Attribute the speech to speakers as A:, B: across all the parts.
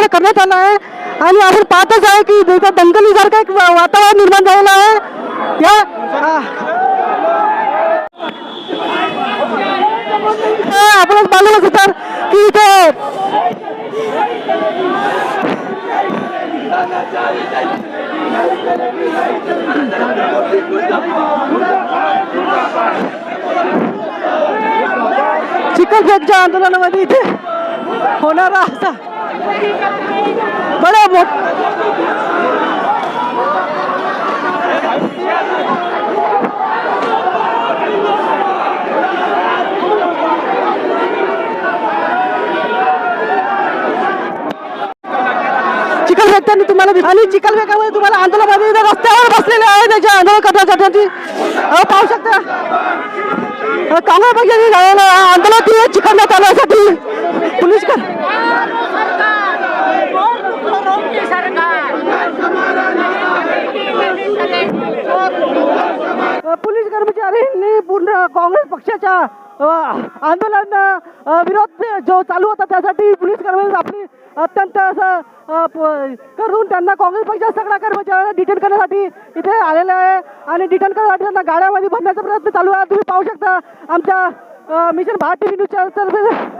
A: आंदोलन करण्यात आलं आहे आणि आपण पाहतच एक वातावरण निर्माण झालेलं आहे या आ, हे आपल्याला मालूमच होतं की इथे चिखलफेकच्या आंदोलनामध्ये इथे होणारा बडा मोठ. चिखलबेट्याने तुम्हाला आणि चिखलफेकामध्ये तुम्हाला आंदोलनामध्ये रस्त्यावर बसलेले आहे. त्याच्या आंदोलन करण्यासाठी पाहू शकता. अ, काँग्रेस पक्षाने आंदोलन चिखलण्यात आल्यासाठी पोलीस कर अ, पोलीस कर्मचाऱ्यांनी पूर्ण काँग्रेस पक्षाच्या आंदोलन विरोध जो चालू होता त्यासाठी पोलीस कर्मचारी आपली अत्यंत असं प- करून त्यांना काँग्रेस पक्षाच्या सगळ्या कर्मचाऱ्यांना डिटेन करण्यासाठी इथे आलेले आहे. आणि डिटेन करण्यासाठी त्यांना गाड्यामध्ये भरण्याचा प्रयत्न चालू आहे. तुम्ही पाहू शकता आमच्या मिशन भारत टी व्ही न्यूजच्या तर्फे.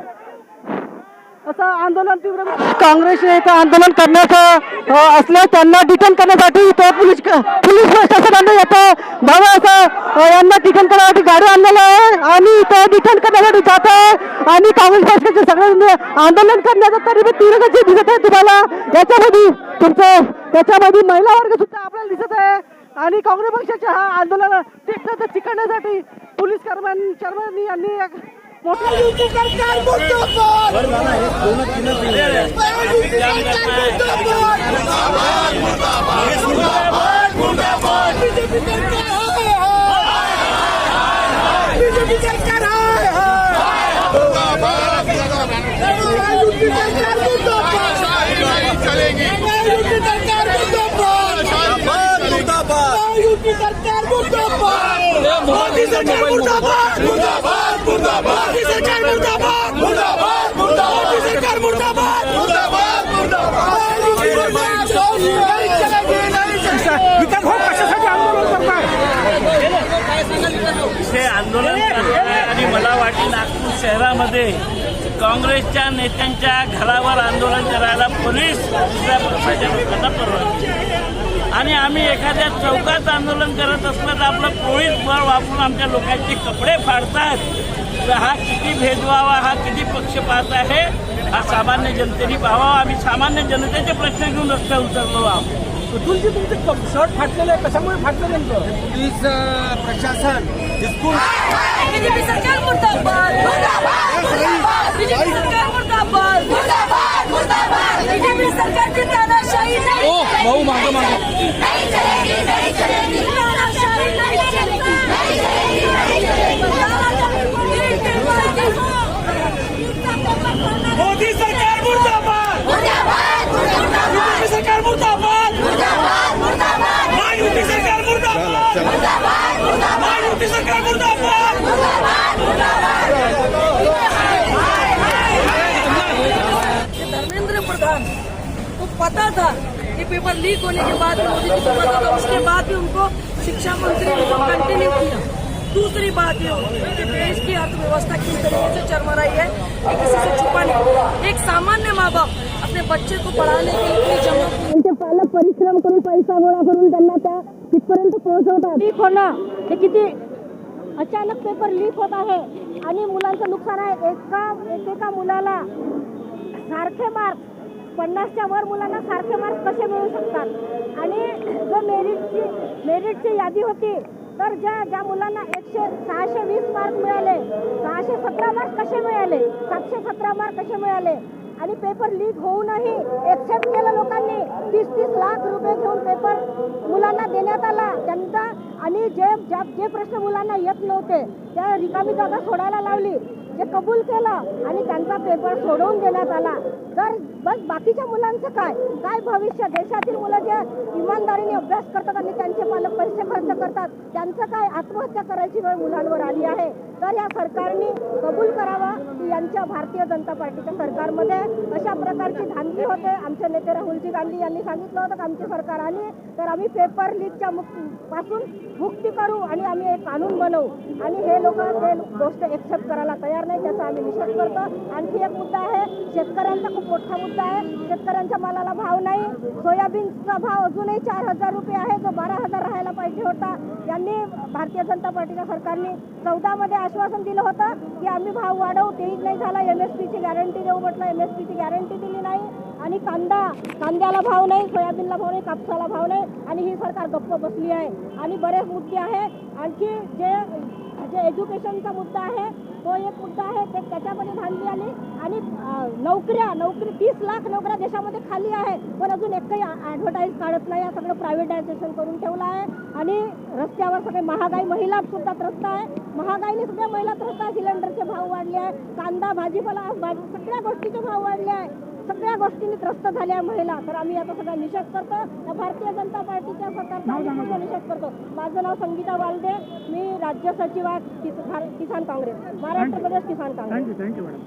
A: असं आंदोलन तीव्र काँग्रेस एक आंदोलन करण्याचं अ, असल्यास त्यांना डिटेन करण्यासाठी इथं पोलीस पोलीस प्रशासनाने येतं. भाव असं यांना डिटेन करण्यासाठी गाडी आणलेलं आहे आणि इथं डिटेन करण्यासाठी जात आहे. आणि काँग्रेस पक्षाचे सगळे आंदोलन करण्याचं तरी बी तीव्र गती दिसत आहे तुम्हाला. याच्यामध्ये तुमचं त्याच्यामध्ये महिला वर्ग सुद्धा आपल्याला दिसत आहे. आणि काँग्रेस पक्षाच्या हा आंदोलन तीव्र चिकडण्यासाठी पोलीस कर्मचारी यांनी
B: सरकार मुर्दाबाद। युती सरकार मुर्दाबाद मुर्दाबाद मुर्दाबाद बीजेपी सरकार हाय हाय बीजेपी सरकार हाय हाय मुर्दाबाद युती सरकार मुर्दाबाद चलेगी युती सरकार मुर्दाबाद मुर्दाबाद युती सरकार मुर्दाबाद मोदी सरकार मुर्दाबाद मुर्दाबाद मुर्दाबाद मोदी सरकार मुर्दाबाद मुर्दाबाद मुर्दाबाद मोदी सरकार मुर्दाबाद मुर्दाबाद मुर्दाबाद नहीं चलेगी नहीं चलेगी विकास भाऊ कशासाठी आंदोलन करताय
C: हे आंदोलन करताय आणि मला वाटतं नागपूर शहरामध्ये काँग्रेसच्या नेत्यांच्या घरावर आंदोलन करायला पोलीस दुसऱ्या पक्षाच्या लोकांना परवानगी आणि आम्ही एखाद्या चौकात आंदोलन करत असलं तर आपलं पोलीस बळ वापरून आमच्या लोकांचे कपडे फाडतात. तर हा किती भेदभाव हा किती पक्षपात आहे हा सामान्य जनतेने पाहावा. आम्ही सामान्य जनतेचे प्रश्न घेऊन रस्त्यावर उतरलो आहोत.
A: तुमचे तुमचे शर्ट फाटलेलं आहे कशामुळे फाटलं नेमकं?
D: बीजेपी सरकार मुर्दाबाद मुर्दाबाद मुर्दाबाद. बीजेपी सरकार मुर्दाबाद मुर्दाबाद मुर्दाबाद. बीजेपी सरकारची तानाशाही नाही भाऊ मागं मागं.
E: लीक होने के बाद मोदी जी को पता था उसके बाद भी उनको शिक्षा मंत्री ने कंटिन्यू किया। दूसरी बात ये होती है कि देश की अर्थव्यवस्था किस तरीके से चरमराई है ये किसी से छुपा नहीं। एक सामान्य माँ बाप अपने बच्चे को पढ़ाने के लिए जमा
F: त्यांचे पालक परिश्रम करून पैसा गोळा करून त्यांना त्या तिथपर्यंत पोहोचवतात लीक होणं हे किती अचानक पेपर लीक होत आहे आणि मुलांचं नुकसान आहे एका एकेका मुलाला सारखे मार्क्स पन्नासच्या वर मुलांना सारखे मार्क्स कसे मिळू शकतात? आणि जो मेरिटची मेरिटची यादी होती तर ज्या ज्या मुलांना एकशे सहाशे वीस मार्क मिळाले सहाशे सतरा मार्क कसे मिळाले? सातशे सतरा मार्क कसे मिळाले? आणि पेपर लीक होऊनही एक्सेप्ट केलं लोकांनी तीस तीस लाख रुपये घेऊन पेपर मुलांना देण्यात आला. त्यांचा आणि जे ज्या जे प्रश्न मुलांना येत नव्हते त्या रिकामी जागा सोडायला लावली. हे कबूल केलं आणि त्यांचा पेपर सोडवून देण्यात आला. तर बस बाकीच्या मुलांचं काय? काय भविष्य? देशातील मुलं जे इमानदारीने अभ्यास करतात आणि त्यांचे पालक पैसे खर्च करतात त्यांचं काय आत्महत्या करायची वेळ मुलांवर आली आहे? तर या सरकारने कबूल करावा की यांच्या भारतीय जनता पार्टीच्या सरकारमध्ये अशा प्रकारची धांदली होते. आमचे नेते राहुलजी गांधी यांनी सांगितलं होतं की आमची सरकार आली तर आम्ही पेपर लीकच्या मुकपासून मुक्ती करू आणि आम्ही एक कानून बनवू. आणि हे लोक ते गोष्ट एक्सेप्ट करायला तयार नाही त्याचा आम्ही निषेध करतो. आणखी एक मुद्दा आहे शेतकऱ्यांचा खूप मोठा मुद्दा आहे. शेतकऱ्यांच्या मालाला भाव नाही. सोयाबीनचा भाव अजूनही चार हजार रुपये आहे जो बारा हजार राहायला पाहिजे होता. यांनी भारतीय जनता पार्टीच्या सरकारने चौदामध्ये आश्वासन दिलं होतं की आम्ही भाव वाढवू तेही नाही झाला. एम एस पीची गॅरंटी देऊ म्हटलं एम एस पीची गॅरंटी दिली नाही. आणि कांदा कांद्याला भाव नाही सोयाबीनला भाव नाही कापसाला भाव नाही. आणि ही सरकार गप्प बसली आहे. आणि बरेच मुद्दे आहे. आणखी जे जे एज्युकेशनचा मुद्दा आहे तो एक मुद्दा आहे ते त्याच्यामध्ये धांदली आली. आणि नोकऱ्या नोकरी तीस लाख नोकऱ्या देशामध्ये खाली आहे. पण अजून एकही ॲडव्हर्टाईज काढत नाही. या सगळं प्रायव्हेटायझेशन करून ठेवलं आहे. आणि रस्त्यावर सगळे महागाई महिला सुद्धा त्रस्त आहे. महागाईने सगळ्या महिला त्रस्त आहे. सिलेंडरचे भाव वाढले आहे. कांदा भाजीपाला भाजी सगळ्या गोष्टीचे भाव वाढले आहे. सगळ्या गोष्टींनी त्रस्त झाल्या महिला. तर आम्ही याचा सगळा निषेध करतो. या भारतीय जनता पार्टीच्या सरकारचा निषेध करतो. माझं नाव संगीता वालदे. मी राज्य सचिव आहे Kisan Congress. Maharashtra Pradesh Kisan Congress.
G: Thank you thank you madam